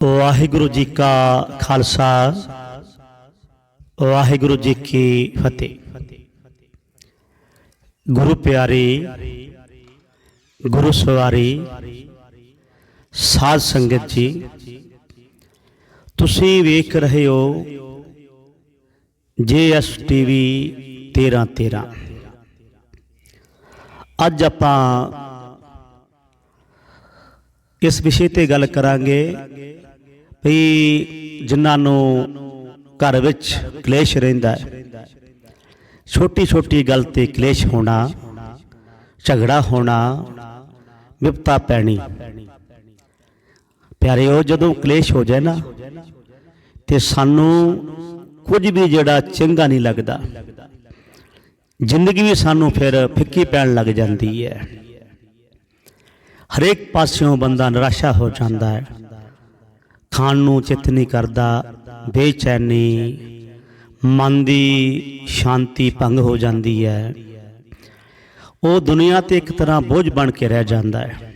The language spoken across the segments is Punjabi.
ਵਾਹਿਗੁਰੂ ਜੀ ਕਾ ਖਾਲਸਾ, ਵਾਹਿਗੁਰੂ ਜੀ ਕੀ ਫਤਿਹ। ਗੁਰੂ ਪਿਆਰੇ, ਗੁਰੂ ਸਵਾਰੀ, ਸਾਧ ਸੰਗਤ ਜੀ, ਤੁਸੀਂ ਵੇਖ ਰਹੇ ਹੋ ਜੇਐਸ ਟੀਵੀ 13 13 ਅੱਜ ਆਪਾਂ ਇਸ ਵਿਸ਼ੇ ਤੇ ਗੱਲ ਕਰਾਂਗੇ ਵੀ ਜਿਨ੍ਹਾਂ ਨੂੰ ਘਰ ਵਿੱਚ ਕਲੇਸ਼ ਰਹਿੰਦਾ ਹੈ। ਛੋਟੀ ਛੋਟੀ ਗੱਲ ਤੇ ਕਲੇਸ਼ ਹੋਣਾ, ਝਗੜਾ ਹੋਣਾ ਵਿਪਤਾ ਪੈਣੀ। ਪਿਆਰਿਓ, ਜਦੋਂ ਕਲੇਸ਼ ਹੋ ਜਾਏ ਨਾ, ਤੇ ਸਾਨੂੰ ਕੁਝ ਵੀ ਜਿਹੜਾ ਚੰਗਾ ਨਹੀਂ ਲੱਗਦਾ, ਜ਼ਿੰਦਗੀ ਵੀ ਸਾਨੂੰ ਫਿਰ ਫਿੱਕੀ ਪੈਣ ਲੱਗ ਜਾਂਦੀ ਹੈ। ਹਰੇਕ ਪਾਸਿਓਂ ਬੰਦਾ ਨਿਰਾਸ਼ਾ ਹੋ ਜਾਂਦਾ ਹੈ। ਖਾਣ ਨੂੰ ਚਿੱਤ ਨਹੀਂ ਕਰਦਾ, ਬੇਚੈਨੀ, ਮਨ ਦੀ ਸ਼ਾਂਤੀ ਭੰਗ ਹੋ ਜਾਂਦੀ ਹੈ। ਉਹ ਦੁਨੀਆ ਤੇ ਇੱਕ ਤਰ੍ਹਾਂ ਬੋਝ ਬਣ ਕੇ ਰਹਿ ਜਾਂਦਾ ਹੈ।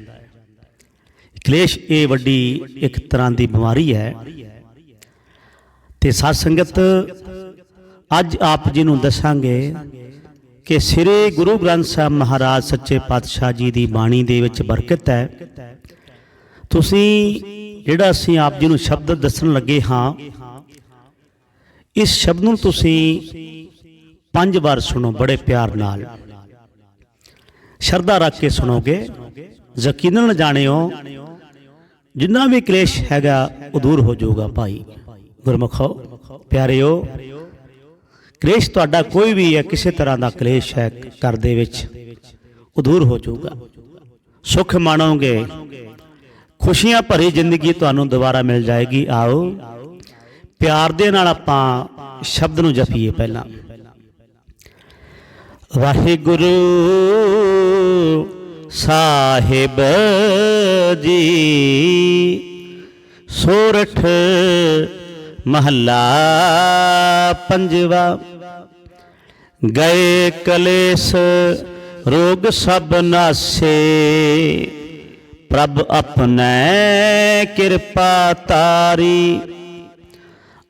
ਕਲੇਸ਼ ਇਹ ਵੱਡੀ ਇੱਕ ਤਰ੍ਹਾਂ ਦੀ ਬਿਮਾਰੀ ਹੈ। ਤੇ ਸਾਧ ਸੰਗਤ, ਅੱਜ ਆਪ ਜੀ ਨੂੰ ਦੱਸਾਂਗੇ ਕਿ ਸ੍ਰੀ ਗੁਰੂ ਗ੍ਰੰਥ ਸਾਹਿਬ ਮਹਾਰਾਜ ਸੱਚੇ ਪਾਤਸ਼ਾਹ ਜੀ ਦੀ ਬਾਣੀ ਦੇ ਵਿੱਚ ਬਰਕਤ ਹੈ। ਤੁਸੀਂ ਜਿਹੜਾ ਅਸੀਂ ਆਪ ਜੀ ਨੂੰ ਸ਼ਬਦ ਦੱਸਣ ਲੱਗੇ ਹਾਂ, ਇਸ ਸ਼ਬਦ ਨੂੰ ਤੁਸੀਂ ਪੰਜ ਵਾਰ ਸੁਣੋ ਬੜੇ ਪਿਆਰ ਨਾਲ। ਸ਼ਰਧਾ ਰੱਖ ਕੇ ਸੁਣੋਗੇ। ਯਕੀਨਨ ਜਾਣਿਓ, ਜਿੰਨਾ ਵੀ ਕਲੇਸ਼ ਹੈਗਾ ਉਹ ਦੂਰ ਹੋ ਜਾਊਗਾ ਭਾਈ। ਗੁਰਮਖੋ, ਪਿਆਰਿਓ, ਕਲੇਸ਼ ਤੁਹਾਡਾ ਕੋਈ ਵੀ ਹੈ, ਕਿਸੇ ਤਰ੍ਹਾਂ ਦਾ ਕਲੇਸ਼ ਹੈ ਘਰ ਦੇ ਵਿੱਚ, ਉਹ ਦੂਰ ਹੋ ਜਾਊਗਾ। ਸੁੱਖ ਮਾਣੋਗੇ ਖੁਸ਼ੀਆਂ ਭਰੀ ਜ਼ਿੰਦਗੀ ਤੁਹਾਨੂੰ ਦੁਬਾਰਾ ਮਿਲ ਜਾਏਗੀ। ਆਓ। ਪਿਆਰ ਦੇ ਨਾਲ ਆਪਾਂ ਸ਼ਬਦ ਨੂੰ ਜਪੀਏ ਪਹਿਲਾਂ। ਵਾਹਿਗੁਰੂ ਸਾਹਿਬ ਜੀ, ਸੋਰਠ ਮਹੱਲਾ ਪੰਜਵਾ, ਗਏ ਕਲੇਸ਼ ਰੋਗ ਸਭ ਨਾਸੇ। ਪ੍ਰਭ ਆਪਣੇ ਕਿਰਪਾ ਤਾਰੀ।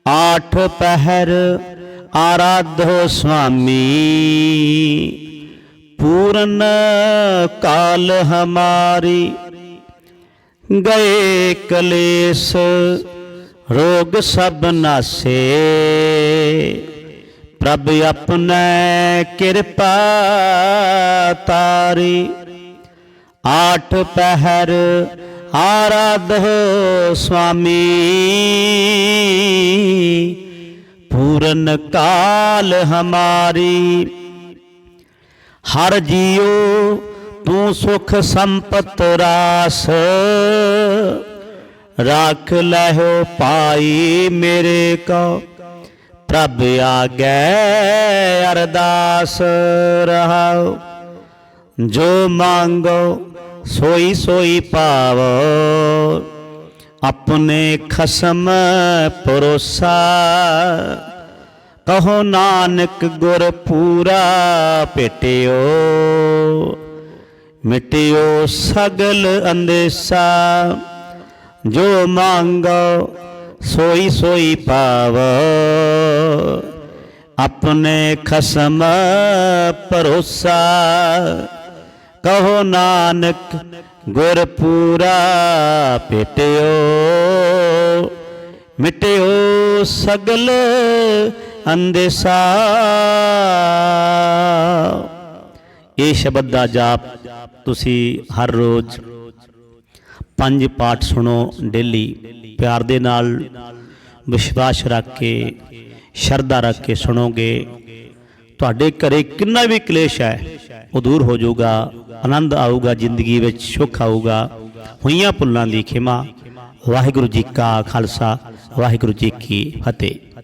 ਆਠ ਪਹਿਰ ਆਰਾਧੋ ਸੁਆਮੀ। ਪੂਰਨ ਕਾਲ ਹਮਾਰੀ। ਗਏ ਕਲੇਸ਼, ਰੋਗ ਸਭ ਨਾਸੇ। ਪ੍ਰਭ ਆਪਣੇ ਕਿਰਪਾ ਤਾਰੀ। ਆਠ ਪਹਿਰ ਆਰਾਧੋ ਸੁਆਮੀ। ਪੂਰਨ ਕਾਲ ਹਮਾਰੀ। ਹਰ ਜੀਉ ਤੂੰ ਸੁਖ ਸੰਪਤ ਰਾਸ। ਰੱਖ ਲਹਿਓ ਪਾਈ ਮੇਰੇ ਕੋ। ਪ੍ਰਭ ਆਗੇ ਅਰਦਾਸ ਰਹਾਓ ਜੋ ਮੰਗੋ ਸੋਈ ਸੋਈ ਪਾਵੋ ਆਪਣੇ ਖਸਮ ਪਰੋਸਾ ਕਹੋ ਨਾਨਕ ਗੁਰ ਪੂਰਾ ਭੇਟਿਓ ਮਿਟਿਓ ਸਗਲ ਅੰਦੇਸਾ। ਜੋ ਮੰਗੋ ਸੋਈ ਸੋਈ ਪਾਵੋ ਆਪਣੇ ਖਸਮ ਪਰੋਸਾ ਕਹੋ ਨਾਨਕ ਗੁਰ ਪੂਰਾ ਭੇਟਿਓ। ਮਿਟਿਓ ਸਗਲ ਅੰਦੇਸਾ। ਇਹ ਸ਼ਬਦ ਦਾ ਜਾਪ ਤੁਸੀਂ ਹਰ ਰੋਜ਼ ਪੰਜ ਪਾਠ ਸੁਣੋ ਡੇਲੀ, ਪਿਆਰ ਦੇ ਨਾਲ, ਵਿਸ਼ਵਾਸ ਰੱਖ ਕੇ, ਸ਼ਰਧਾ ਰੱਖ ਕੇ ਸੁਣੋਗੇ। ਤੁਹਾਡੇ ਘਰੇ ਕਿੰਨਾ ਵੀ ਕਲੇਸ਼ ਹੈ, ਉਹ ਦੂਰ ਹੋ ਜਾਊਗਾ, ਆਨੰਦ ਆਊਗਾ, ਜ਼ਿੰਦਗੀ ਵਿੱਚ ਸੁੱਖ ਆਊਗਾ। ਹੋਈਆਂ ਭੁੱਲਾਂ ਦੀ ਖਿਮਾ। ਵਾਹਿਗੁਰੂ ਜੀ ਕਾ ਖਾਲਸਾ, ਵਾਹਿਗੁਰੂ ਜੀ ਕੀ ਫਤਿਹ।